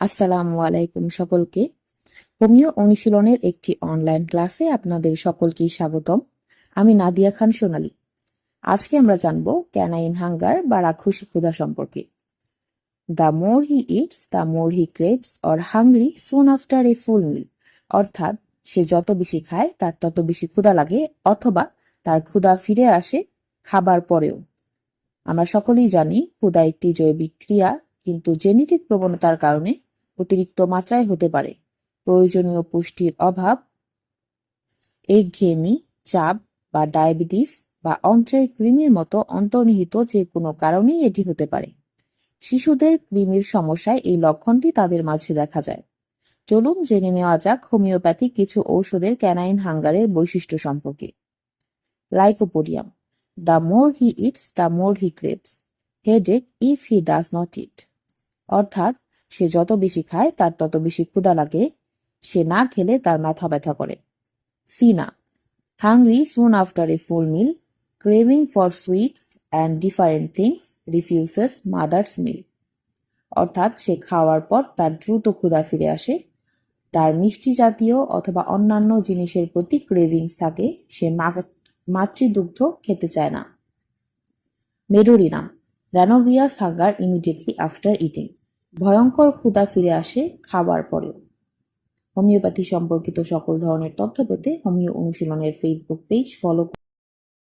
আসসালামু আলাইকুম সকলকে। হোমিও অনুশীলনের একটি অনলাইন ক্লাসে আপনাদের সকলকেই স্বাগতম। আমি নাদিয়া খান সোনালী। আজকে আমরা জানব ক্যানাইন হাঙ্গার বা রাক্ষস ক্ষুধা সম্পর্কে। The more he eats the more he craves or hungry soon after a full meal অর্থাৎ সে যত বেশি খায়, তার তত বেশি ক্ষুধা লাগে অথবা তার ক্ষুধা ফিরে আসে খাবার পরেও। আমরা সকলেই জানি, ক্ষুধা একটি জৈবিক ক্রিয়া, কিন্তু জেনেটিক প্রবণতার কারণে অতিরিক্ত মাত্রায় হতে পারে। প্রয়োজনীয় পুষ্টির অভাব, একঘেয়েমি, চাপ বা ডায়াবেটিস বা অন্ত্রের কৃমির মতো অন্তর্নিহিত যে কোনো কারণেই এটি হতে পারে। শিশুদের কৃমির সমস্যায় এই লক্ষণটি তাদের মাঝে দেখা যায়। চলুন জেনে নেওয়া যাক হোমিওপ্যাথি কিছু ঔষধের ক্যানাইন হাঙ্গারের বৈশিষ্ট্য সম্পর্কে। Lycopodium, the more he eats, the more he craves. Headache, if he does not eat. অর্থাৎ সে যত বেশি খায়, তার তত বেশি ক্ষুদা লাগে। সে না খেলে তার মাথা ব্যথা করে। Cina hungry soon after a full meal craving for sweets and different things refuses mother's meal অর্থাৎ সে খাওয়ার পর তার দ্রুত ক্ষুধা ফিরে আসে। তার মিষ্টি জাতীয় অথবা অন্যান্য জিনিসের প্রতি ক্রেভিংস থাকে। সে মাতৃদুগ্ধ খেতে চায় না। মেডোরিনা, রানোভিয়া সাগার ইমিডিয়েটলি আফটার ইটিং। ভয়ঙ্কর ক্ষুদা ফিরে আসে খাবার পরেও। হোমিওপ্যাথি সম্পর্কিত সকল ধরনের তথ্য পেতে হোমিও অনুশীলনের ফেসবুক পেজ ফলো